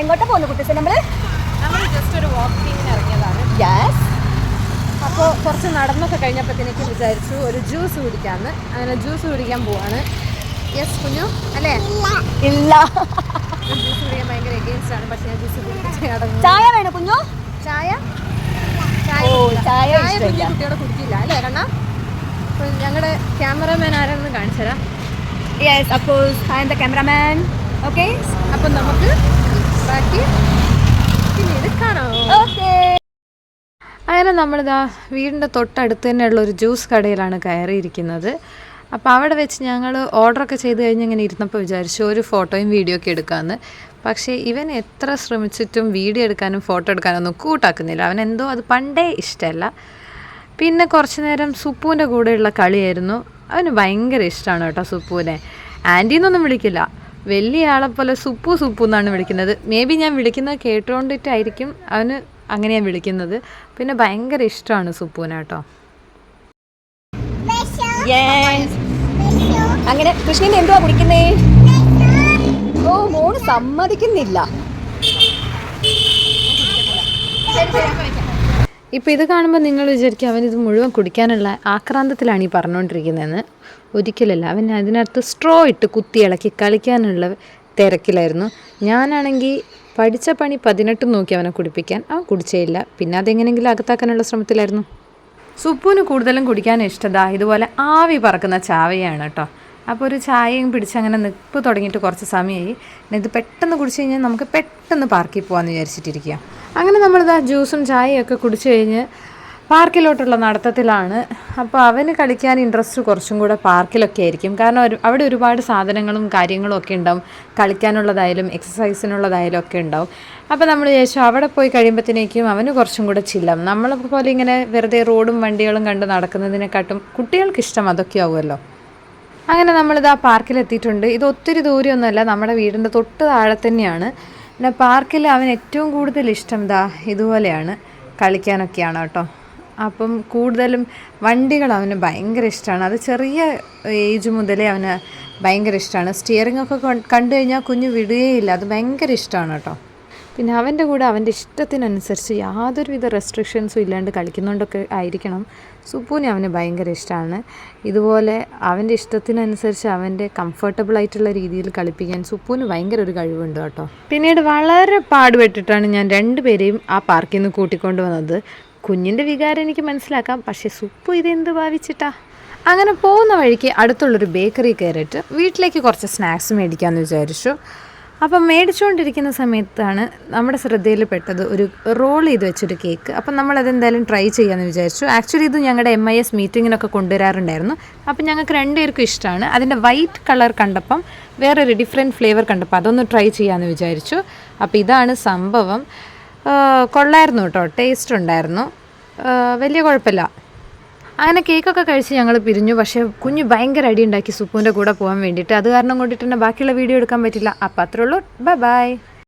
എങ്ങോട്ടാ പോകുന്നു കുട്ടി നമ്മൾ യെസ് അപ്പോൾ കുറച്ച് നടന്നൊക്കെ കഴിഞ്ഞപ്പോഴത്തേക്ക് വിചാരിച്ചു ഒരു ജ്യൂസ് കുടിക്കാന്ന്. അങ്ങനെ ജ്യൂസ് കുടിക്കാൻ പോവാണ്. യെസ് കുഞ്ഞു? അല്ലേ? ഇല്ല. ജ്യൂസ് കുടിക്കാൻ ഭയങ്കര എഗെയിൻസ്റ്റ് ആണ്. പക്ഷേ ഞാൻ ജ്യൂസ് കുടിക്കാൻ ചായ വേണോ കുഞ്ഞു? ചായ? ചായ കുട്ടിയോട് കുടിക്കില്ല. അല്ലേ കണ്ണ? അപ്പോൾ ഞങ്ങളുടെ ക്യാമറമാൻ ആരാണെന്ന് കാണിച്ചു തരാം. യെസ് അപ്പോൾ I am the cameraman okay ബാക്കി പിന്നീട് കാണാം ഓക്കെ. അങ്ങനെ നമ്മളിതാ വീടിന്റെ തൊട്ടടുത്ത് തന്നെയുള്ള ഒരു ജ്യൂസ് കടയിലാണ് കയറിയിരിക്കുന്നത്. അപ്പോൾ അവിടെ വെച്ച് ഞങ്ങൾ ഓർഡറൊക്കെ ചെയ്ത് കഴിഞ്ഞ് ഇങ്ങനെ ഇരുന്നപ്പോൾ വിചാരിച്ചു ഒരു ഫോട്ടോയും വീഡിയോ ഒക്കെ എടുക്കാമെന്ന്. പക്ഷേ ഇവൻ എത്ര ശ്രമിച്ചിട്ടും വീഡിയോ എടുക്കാനും ഫോട്ടോ എടുക്കാനും ഒന്നും കൂട്ടാക്കുന്നില്ല. അവൻ എന്തോ അത് പണ്ടേ ഇഷ്ടമല്ല. പിന്നെ കുറച്ച് നേരം സുപ്പുവിന്റെ കൂടെയുള്ള കളിയായിരുന്നു. അവന് ഭയങ്കര ഇഷ്ടമാണ് കേട്ടോ സുപ്പുവിനെ. ആന്റീന്നൊന്നും വിളിക്കില്ല. വലിയ ആളെ പോലെ സുപ്പു സുപ്പു എന്നാണ് വിളിക്കുന്നത്. മേ ബി ഞാൻ വിളിക്കുന്നത് കേട്ടുകൊണ്ടിട്ടായിരിക്കും അവന് അങ്ങനെയാണ് വിളിക്കുന്നത്. പിന്നെ ഭയങ്കര ഇഷ്ടമാണ് സുപ്പുവിനെ കേട്ടോ. അങ്ങനെ കൃഷ്ണൻ എന്തുവാ കുടിക്കുന്നേ? ഓ മോൾ സമ്മതിക്കുന്നില്ല. ഇപ്പോൾ ഇത് കാണുമ്പോൾ നിങ്ങൾ വിചാരിക്കും അവൻ ഇത് മുഴുവൻ കുടിക്കാനുള്ള ആക്രാന്തത്തിലാണ് ഈ പറഞ്ഞുകൊണ്ടിരിക്കുന്നതെന്ന് ഒരിക്കലല്ല. അവൻ അതിനകത്ത് സ്ട്രോ ഇട്ട് കുത്തി ഇളക്കി കളിക്കാനുള്ള തിരക്കിലായിരുന്നു. ഞാനാണെങ്കിൽ പഠിച്ച പണി പതിനെട്ടും നോക്കി അവനെ കുടിപ്പിക്കാൻ. അവൻ കുടിച്ചേയില്ല പിന്നെ അതെങ്ങനെയെങ്കിലും അകത്താക്കാനുള്ള ശ്രമത്തിലായിരുന്നു. സുപ്പുവിന് കൂടുതലും കുടിക്കാൻ ഇഷ്ടതാ ഇതുപോലെ ആവി പറക്കുന്ന ചാവയാണ് കേട്ടോ. അപ്പോൾ ഒരു ചായയും പിടിച്ച് അങ്ങനെ നിപ്പ് തുടങ്ങിയിട്ട് കുറച്ച് സമയമായി ഇത് പെട്ടെന്ന് കുടിച്ച് കഴിഞ്ഞാൽ നമുക്ക് പെട്ടെന്ന് പാർക്കിൽ പോകാമെന്ന് വിചാരിച്ചിട്ടിരിക്കുക അങ്ങനെ നമ്മളിതാ ജ്യൂസും ചായയും ഒക്കെ കുടിച്ച് കഴിഞ്ഞ് പാർക്കിലോട്ടുള്ള നടത്തത്തിലാണ്. അപ്പോൾ അവന് കളിക്കാൻ ഇൻട്രസ്റ്റ് കുറച്ചും കൂടെ പാർക്കിലൊക്കെ ആയിരിക്കും. കാരണം അവിടെ ഒരുപാട് സാധനങ്ങളും കാര്യങ്ങളും ഒക്കെ ഉണ്ടാവും. കളിക്കാനുള്ളതായാലും എക്സസൈസിനുള്ളതായാലും ഒക്കെ ഉണ്ടാവും. അപ്പോൾ നമ്മൾ വിചാരിച്ചു അവിടെ പോയി കഴിയുമ്പോഴത്തേക്കും അവന് കുറച്ചും കൂടെ ചില്ലം. നമ്മളെ പോലെ ഇങ്ങനെ വെറുതെ റോഡും വണ്ടികളും കണ്ട് നടക്കുന്നതിനെക്കാട്ടും കുട്ടികൾക്ക് ഇഷ്ടം അതൊക്കെ ആവുമല്ലോ. അങ്ങനെ നമ്മളിത് ആ പാർക്കിലെത്തിയിട്ടുണ്ട്. ഇത് ഒത്തിരി ദൂരമൊന്നുമല്ല നമ്മുടെ വീടിന്റെ തൊട്ട് താഴെ തന്നെയാണ്. പിന്നെ പാർക്കിൽ അവൻ ഏറ്റവും കൂടുതൽ ഇഷ്ടം ഇതാ ഇതുപോലെയാണ് കളിക്കാനൊക്കെയാണ് കേട്ടോ. അപ്പം കൂടുതലും വണ്ടികൾ അവന് ഭയങ്കര ഇഷ്ടമാണ്. അത് ചെറിയ ഏജ് മുതലേ അവന് ഭയങ്കര ഇഷ്ടമാണ്. സ്റ്റിയറിംഗ് ഒക്കെ കണ്ടു കഴിഞ്ഞാൽ കുഞ്ഞ് വിടുകയില്ല. അത് ഭയങ്കര ഇഷ്ടമാണ് കേട്ടോ. പിന്നെ അവന്റെ കൂടെ അവന്റെ ഇഷ്ടത്തിനനുസരിച്ച് യാതൊരുവിധ റെസ്ട്രിക്ഷൻസും ഇല്ലാണ്ട് കളിക്കുന്നുണ്ടൊക്കെ ആയിരിക്കണം. സുപ്പൂനെ അവന് ഭയങ്കര ഇഷ്ടമാണ് ഇതുപോലെ അവന്റെ ഇഷ്ടത്തിനനുസരിച്ച് അവന്റെ കംഫർട്ടബിൾ ആയിട്ടുള്ള രീതിയിൽ കളിപ്പിക്കാൻ സുപ്പൂന് ഭയങ്കര ഒരു കഴിവുണ്ട് കേട്ടോ. പിന്നീട് വളരെ പാടുപെട്ടിട്ടാണ് ഞാൻ രണ്ടുപേരെയും ആ പാർക്കിൽ നിന്ന് കൂട്ടിക്കൊണ്ട് വന്നത്. കുഞ്ഞിന്റെ വികാരം എനിക്ക് മനസ്സിലാക്കാം. പക്ഷേ സുപ്പു ഇതെന്ത് ഭാവിച്ചിട്ടാ? അങ്ങനെ പോകുന്ന വഴിക്ക് അടുത്തുള്ളൊരു ബേക്കറി കയറിയിട്ട് വീട്ടിലേക്ക് കുറച്ച് സ്നാക്സ് മേടിക്കാമെന്ന് വിചാരിച്ചു. അപ്പം മേടിച്ചുകൊണ്ടിരിക്കുന്ന സമയത്താണ് നമ്മുടെ ശ്രദ്ധയിൽ പെട്ടത് ഒരു റോൾ ചെയ്ത് വെച്ചൊരു കേക്ക്. അപ്പം നമ്മൾ അതെന്തായാലും ട്രൈ ചെയ്യാമെന്ന് വിചാരിച്ചു. ആക്ച്വലി ഇത് ഞങ്ങളുടെ എം ഐ എസ് മീറ്റിങ്ങിനൊക്കെ കൊണ്ടുവരാറുണ്ടായിരുന്നു. അപ്പം ഞങ്ങൾക്ക് രണ്ടുപേർക്കും ഇഷ്ടമാണ് അതിന്റെ വൈറ്റ് കളർ കണ്ടപ്പം വേറൊരു ഡിഫറെന്റ് ഫ്ലേവർ കണ്ടപ്പോൾ അതൊന്ന് ട്രൈ ചെയ്യാമെന്ന് വിചാരിച്ചു. അപ്പോൾ ഇതാണ് സംഭവം. കൊള്ളായിരുന്നു കേട്ടോ. ടേസ്റ്റ് ഉണ്ടായിരുന്നു. വലിയ കുഴപ്പമില്ല. അങ്ങനെ കേക്കൊക്കെ കഴിച്ച് ഞങ്ങൾ പിരിഞ്ഞു. പക്ഷേ കുഞ്ഞ് ഭയങ്കര അടി ഉണ്ടാക്കി സുപ്പുവിന്റെ കൂടെ പോകാൻ വേണ്ടിയിട്ട്. അത് കാരണം കൊണ്ടിട്ട് തന്നെ ബാക്കിയുള്ള വീഡിയോ എടുക്കാൻ പറ്റില്ല. അപ്പം അത്രേ ഉള്ളൂ. Bye bye.